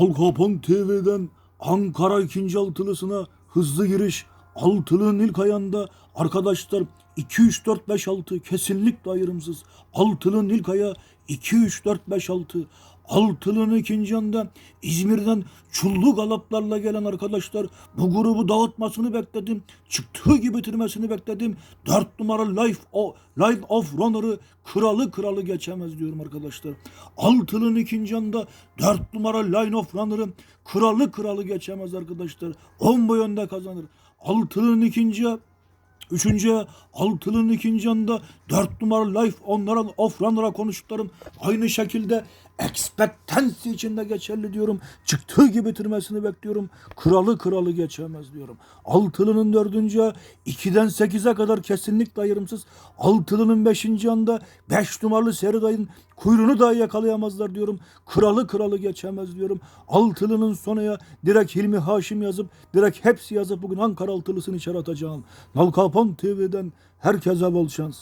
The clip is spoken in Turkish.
Nalkapon TV'den Ankara ikinci altılısına hızlı giriş. Altılının ilk ayağında arkadaşlar 2 3 4 5 6 kesinlikle ayrımsız. Altılının ilk ayağı 2 3 4 5 6. Altılının ikinci anda İzmir'den çullu galaplarla gelen arkadaşlar bu grubu dağıtmasını bekledim. Çıktığı gibi bitirmesini bekledim. 4 numara Life, o, Life of Runner'ı kralı kralı geçemez diyorum arkadaşlar. Altılının ikinci anda 4 numara Line of Runner'ı kralı kralı geçemez arkadaşlar. 10 boy önde kazanır. Altılının ikinci Üçüncü altılının ikinci anda dört numara life onlara off runner'a konuştuklarım aynı şekilde expectancy içinde geçerli diyorum. Çıktığı gibi bitirmesini bekliyorum. Kralı kralı geçemez diyorum. Altılının dördüncü ikiden sekize kadar kesinlikle ayrımsız. Altılının beşinci anda beş numaralı Seriday'ın kuyruğunu dahi yakalayamazlar diyorum. Kralı kralı geçemez diyorum. Altılının sonaya direkt Hilmi Haşim yazıp direkt hepsi yazıp bugün Ankara altılısını içeri atacağım. Nalkapon TV'den herkese bol şans.